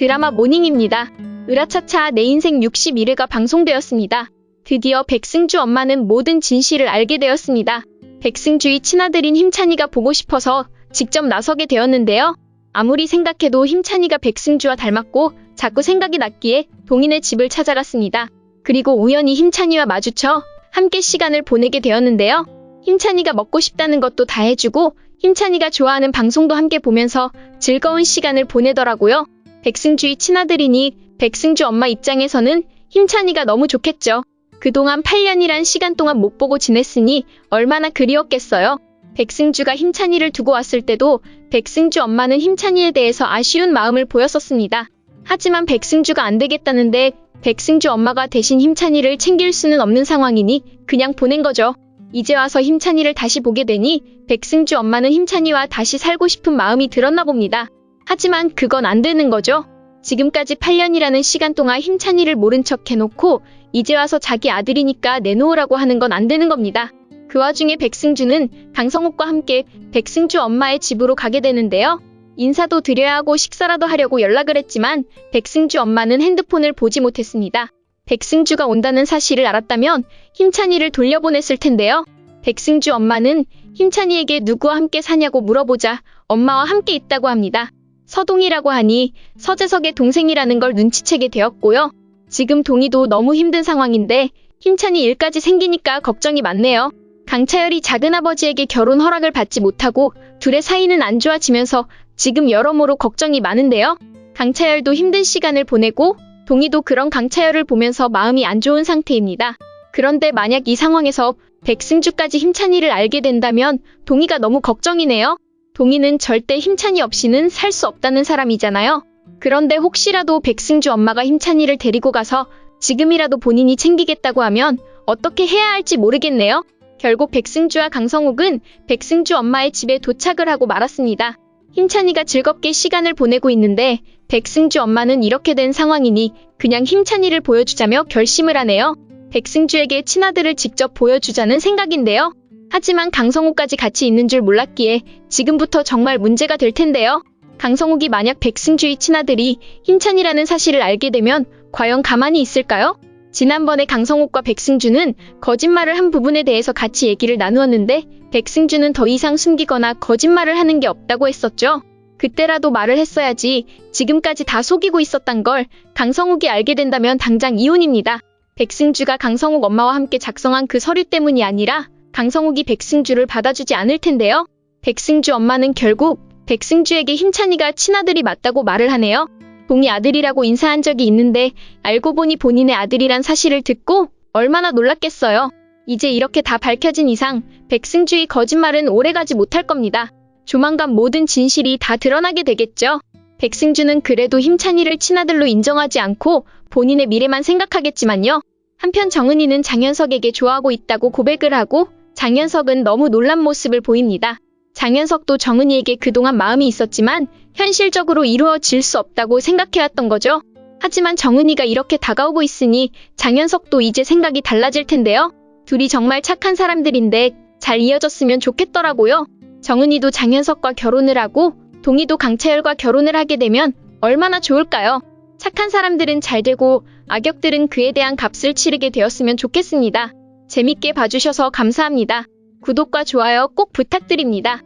드라마 모닝입니다. 으라차차 내 인생 61회가 방송되었습니다. 드디어 백승주 엄마는 모든 진실을 알게 되었습니다. 백승주의 친아들인 힘찬이가 보고 싶어서 직접 나서게 되었는데요. 아무리 생각해도 힘찬이가 백승주와 닮았고 자꾸 생각이 났기에 동인의 집을 찾아갔습니다. 그리고 우연히 힘찬이와 마주쳐 함께 시간을 보내게 되었는데요. 힘찬이가 먹고 싶다는 것도 다 해주고 힘찬이가 좋아하는 방송도 함께 보면서 즐거운 시간을 보내더라고요. 백승주의 친아들이니 백승주 엄마 입장에서는 힘찬이가 너무 좋겠죠. 그동안 8년이란 시간 동안 못 보고 지냈으니 얼마나 그리웠겠어요. 백승주가 힘찬이를 두고 왔을 때도 백승주 엄마는 힘찬이에 대해서 아쉬운 마음을 보였었습니다. 하지만 백승주가 안 되겠다는데 백승주 엄마가 대신 힘찬이를 챙길 수는 없는 상황이니 그냥 보낸 거죠. 이제 와서 힘찬이를 다시 보게 되니 백승주 엄마는 힘찬이와 다시 살고 싶은 마음이 들었나 봅니다. 하지만 그건 안 되는 거죠. 지금까지 8년이라는 시간 동안 힘찬이를 모른 척 해놓고 이제 와서 자기 아들이니까 내놓으라고 하는 건 안 되는 겁니다. 그 와중에 백승주는 강성욱과 함께 백승주 엄마의 집으로 가게 되는데요. 인사도 드려야 하고 식사라도 하려고 연락을 했지만 백승주 엄마는 핸드폰을 보지 못했습니다. 백승주가 온다는 사실을 알았다면 힘찬이를 돌려보냈을 텐데요. 백승주 엄마는 힘찬이에게 누구와 함께 사냐고 물어보자 엄마와 함께 있다고 합니다. 서동이라고 하니 서재석의 동생이라는 걸 눈치채게 되었고요. 지금 동이도 너무 힘든 상황인데 힘찬이 일까지 생기니까 걱정이 많네요. 강차열이 작은아버지에게 결혼 허락을 받지 못하고 둘의 사이는 안 좋아지면서 지금 여러모로 걱정이 많은데요. 강차열도 힘든 시간을 보내고 동희도 그런 강차열을 보면서 마음이 안 좋은 상태입니다. 그런데 만약 이 상황에서 백승주까지 힘찬이를 알게 된다면 동희가 너무 걱정이네요. 동희는 절대 힘찬이 없이는 살 수 없다는 사람이잖아요. 그런데 혹시라도 백승주 엄마가 힘찬이를 데리고 가서 지금이라도 본인이 챙기겠다고 하면 어떻게 해야 할지 모르겠네요. 결국 백승주와 강성욱은 백승주 엄마의 집에 도착을 하고 말았습니다. 힘찬이가 즐겁게 시간을 보내고 있는데 백승주 엄마는 이렇게 된 상황이니 그냥 힘찬이를 보여주자며 결심을 하네요. 백승주에게 친아들을 직접 보여주자는 생각인데요. 하지만 강성욱까지 같이 있는 줄 몰랐기에 지금부터 정말 문제가 될 텐데요. 강성욱이 만약 백승주의 친아들이 힘찬이라는 사실을 알게 되면 과연 가만히 있을까요? 지난번에 강성욱과 백승주는 거짓말을 한 부분에 대해서 같이 얘기를 나누었는데 백승주는 더 이상 숨기거나 거짓말을 하는 게 없다고 했었죠. 그때라도 말을 했어야지 지금까지 다 속이고 있었단 걸 강성욱이 알게 된다면 당장 이혼입니다. 백승주가 강성욱 엄마와 함께 작성한 그 서류 때문이 아니라 강성욱이 백승주를 받아주지 않을 텐데요. 백승주 엄마는 결국 백승주에게 힘찬이가 친아들이 맞다고 말을 하네요. 동이 아들이라고 인사한 적이 있는데 알고 보니 본인의 아들이란 사실을 듣고 얼마나 놀랐겠어요. 이제 이렇게 다 밝혀진 이상 백승주의 거짓말은 오래가지 못할 겁니다. 조만간 모든 진실이 다 드러나게 되겠죠. 백승주는 그래도 힘찬이를 친아들로 인정하지 않고 본인의 미래만 생각하겠지만요. 한편 정은이는 장현석에게 좋아하고 있다고 고백을 하고 장현석은 너무 놀란 모습을 보입니다. 장현석도 정은이에게 그동안 마음이 있었지만 현실적으로 이루어질 수 없다고 생각해왔던 거죠. 하지만 정은이가 이렇게 다가오고 있으니 장현석도 이제 생각이 달라질 텐데요. 둘이 정말 착한 사람들인데 잘 이어졌으면 좋겠더라고요. 정은이도 장현석과 결혼을 하고 동희도 강채열과 결혼을 하게 되면 얼마나 좋을까요? 착한 사람들은 잘 되고 악역들은 그에 대한 값을 치르게 되었으면 좋겠습니다. 재밌게 봐주셔서 감사합니다. 구독과 좋아요 꼭 부탁드립니다.